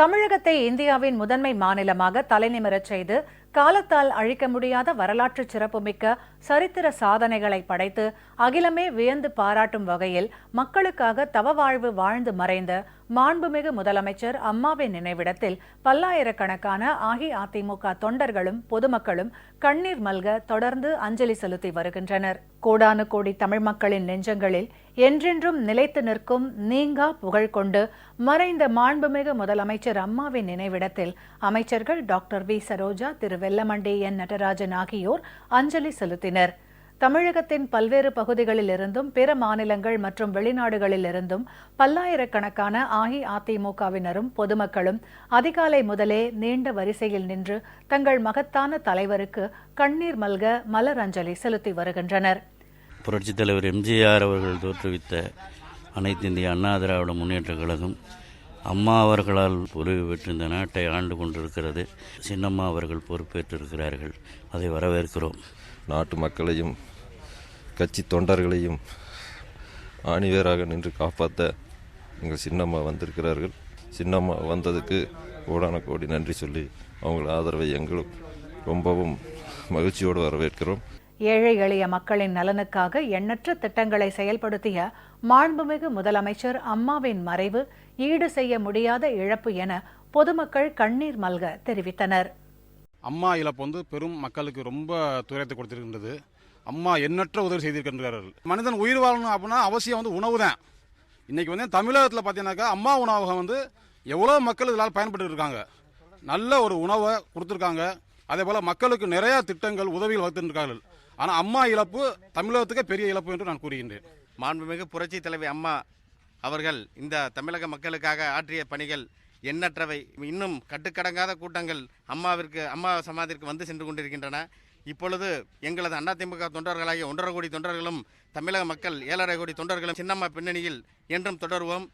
தமிழகத்தை இந்தியாவின் முதன்மை மாநிலமாக தலைநிமிரச் செய்து காலத்தால் அழிக்க முடியாத வரலாற்று சிறப்புமிக்க சரித்திர சாதனைகளை படைத்து அகிலமே வியந்து பாராட்டும் வகையில் மக்களுக்காக தவவாழ்வு வாழ்ந்து மறைந்த மாண்புமிகு முதலமைச்சர் அம்மாவின் நினைவிடத்தில் பல்லாயிரக்கணக்கான அஇஅதிமுக தொண்டர்களும் பொதுமக்களும் கண்ணீர் மல்க தொடர்ந்து அஞ்சலி செலுத்தி வருகின்றனர். கோடானு கோடி தமிழ் மக்களின் நெஞ்சங்களில் என்றென்றும் நிலைத்து நிற்கும் நீங்கா புகழ் கொண்டு மறைந்த மாண்புமிகு முதலமைச்சர் அம்மாவின் நினைவிடத்தில் அமைச்சர்கள் டாக்டர் வி சரோஜா திரு வெல்லமண்டி என் நடராஜன் ஆகியோர் அஞ்சலி செலுத்தினர். தமிழகத்தின் பல்வேறு பகுதிகளில் இருந்தும் பிற மாநிலங்கள் மற்றும் வெளிநாடுகளில் இருந்தும் பல்லாயிரக்கணக்கான அஇஅதிமுகவினரும் பொதுமக்களும் அதிகாலை முதலே நீண்ட வரிசையில் நின்று தங்கள் மகத்தான தலைவருக்கு கண்ணீர் மல்க மலர் அஞ்சலி செலுத்தி வருகின்றனர். புரட்சித் தலைவர் எம்ஜிஆர் அவர்கள் தோற்றுவித்த அனைத்து இந்திய அண்ணா திராவிட முன்னேற்ற கழகம் அம்மா அவர்களால் பொலிவு பெற்று இந்த நாட்டை ஆண்டு கொண்டிருக்கிறது. சின்னம்மா அவர்கள் பொறுப்பேற்றிருக்கிறார்கள். அதை வரவேற்கிறோம். நாட்டு மக்களையும் கட்சி தொண்டர்களையும் ஆணிவேராக நின்று காப்பாற்ற எங்கள் சின்னம்மா வந்திருக்கிறார்கள். சின்னம்மா வந்ததுக்கு கோடான கோடி நன்றி சொல்லி அவங்கள ஆதரவை எங்களும் ரொம்பவும் மகிழ்ச்சியோடு வரவேற்கிறோம். ஏழை எளிய மக்களின் நலனுக்காக எண்ணற்ற திட்டங்களை செயல்படுத்திய மாண்புமிகு முதலமைச்சர் அம்மாவின் மறைவு ஈடு செய்ய முடியாத இழப்பு என பொதுமக்கள் கண்ணீர் மல்க தெரிவித்தனர். அம்மா இழப்பு வந்து பெரும் மக்களுக்கு ரொம்ப துயரத்தை கொடுத்திருக்கின்றது. அம்மா எண்ணற்ற உதவி செய்திருக்கின்றார்கள். மனிதன் உயிர் வாழணும் அப்படின்னா அவசியம் வந்து உணவு தான். இன்னைக்கு வந்து தமிழகத்தில் பார்த்தீங்கன்னாக்கா அம்மா உணவகம் வந்து எவ்வளோ மக்கள் இதனால் பயன்பட்டு இருக்காங்க நல்ல ஒரு உணவை கொடுத்துருக்காங்க. அதே போல் மக்களுக்கு நிறைய திட்டங்கள் உதவிகள் வகுத்திருக்கார்கள் ஆனால் அம்மா இழப்பு தமிழகத்துக்கே பெரிய இழப்பு என்று நான் கூறுகின்றேன். மாண்புமிகு புரட்சி தலைவி அம்மா அவர்கள் இந்த தமிழக மக்களுக்காக ஆற்றிய பணிகள் எண்ணற்றவை. இன்னும் கட்டுக்கடங்காத கூட்டங்கள் அம்மாவிற்கு அம்மா சமாதிற்கு வந்து சென்று கொண்டிருக்கின்றன. இப்பொழுது எங்களது அதிமுக தொண்டர்களாகிய ஒன்றரை கோடி தொண்டர்களும் தமிழக மக்கள் ஏழரை கோடி தொண்டர்களும் சின்னம்மா பின்னணியில் என்றும் தொடருவோம்.